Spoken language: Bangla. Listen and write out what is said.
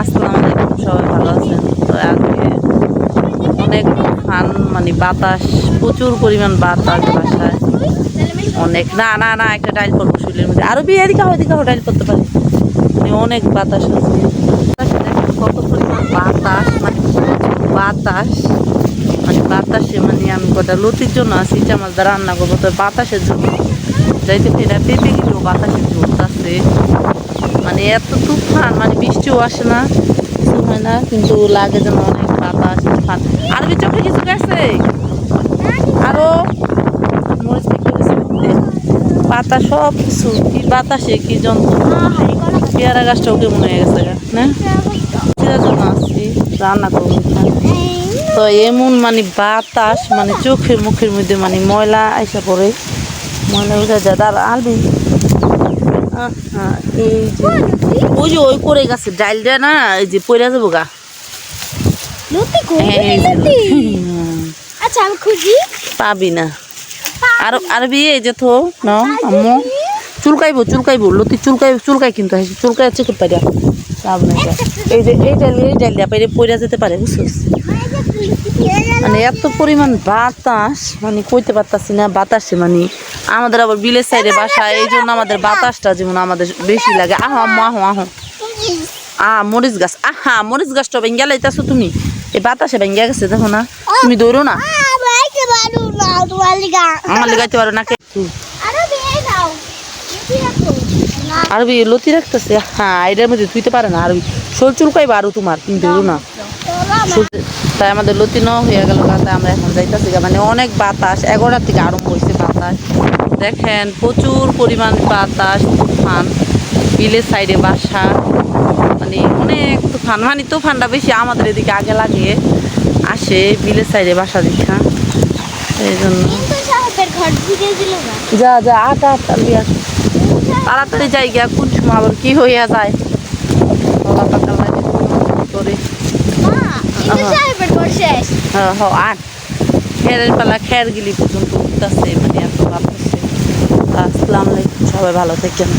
আসসালামু আলাইকুম, সবাই ভালো আছেন? তো আজকে অনেক ফান মানে বাতাস, প্রচুর পরিমাণ বাতাস বাসায়। অনেক, না না না, একটা ডাইল করব শুলের মধ্যে। আরও বিয়ে, এদিকে এদিকে ডাইল করতে পারি। মানে অনেক বাতাস আছে। কত পরিমাণ বাতাস মানে বাতাস। মানে বাতাসে মানে আমি কটা লতির জন্য চামাচ দ্বারা রান্না করব। তো বাতাসের জন্য যাইতে ফেরা পেঁপে কিন্তু বাতাসে ঝরতাছে মানে এত তুফান মানে বৃষ্টিও আসে না, কিছু হয় না, কিন্তু লাগে যেন অনেক বাতাস, তুফান। আর কি চোখে কিছু গেছে? আরও? দেখতে পাতা সব কিছু, কি বাতাসে, কি যন্ত্র পেয়ারা গাছটাও কেমন হয়ে গেছে না? আসছি রান্না করব তো এমন মানে বাতাস মানে চোখের মুখের মধ্যে মানে ময়লা আইসা পড়ে। ময়লা উঠে যায়। তার আলবি এই যে ওই যে ওই করে গেছে ডাইলটা না এই যে পড়ে যাব গা। হ্যাঁ, আচ্ছা আমি খুঁজি। পাবি না। আর আর বিয়ে এই যে থো না আম্মু। চুলকাইবো চুলকাইবো লতি চুলকাই চুলকাই কিন্তু হাসি চুলকাই আছে খুব পাইরা? লাভ নাই এই যে এই ডাল এই ডাল দিয়া পাইরে পড়ে যেতে পারে বুঝছিস? মানে এত পরিমাণ বাতাস মানে কইতে পারতাছি না বাতাসে মানে আমাদের আবার বিলের সাইডে বাসা এই জন্য আমাদের বাতাসটা যেমন আমাদের বেশি লাগে। আহ আহ আহ। আ মরিচ গাছ আহা মরিচ গাছটা ভেঙ্গা লাইতাছো তুমি? এই বাতাসে ভেঙ্গা গেছে দেখো না। তুমি দৌড়ো না। আমার লেগাইতে পারো না কে আরও দিয়ে দাও লতি রাখো না আরবি লতি রাখতেছে? হ্যাঁ এটার মধ্যে ধুইতে পারে না আরবি। শোল চুলকাইবা আরও তোমার তুমি দৌড়ো না। তাই আমাদের লতি ন হয়ে গেল তাই আমরা এখন যাইতেছি মানে অনেক বাতাস এগারোটার থেকে আরম্ভ হয়েছে বাতাস। দেখেন প্রচুর পরিমাণ বাতাস তুফান। বিলের সাইডে বাসা। মানে অনেক তুফান। মানে তুফানটা বেশি আমাদের এদিকে আগে লাগে আসে বিলের সাইডে বাসা দেখা। এই জন্য। কিন্তু যা যা আটা আটা। তাড়াতাড়ি যাই গিয়া কোন সময় আবার কি হইয়া যায়? লাগে করে? শেষ। হ্যাঁ হ্যাঁ খেরের পালা খের গিলি পর্যন্ত উঠতেছে মানে এত ভাবতেছে আসসালামু আলাইকুম সবাই ভালো থাকেন।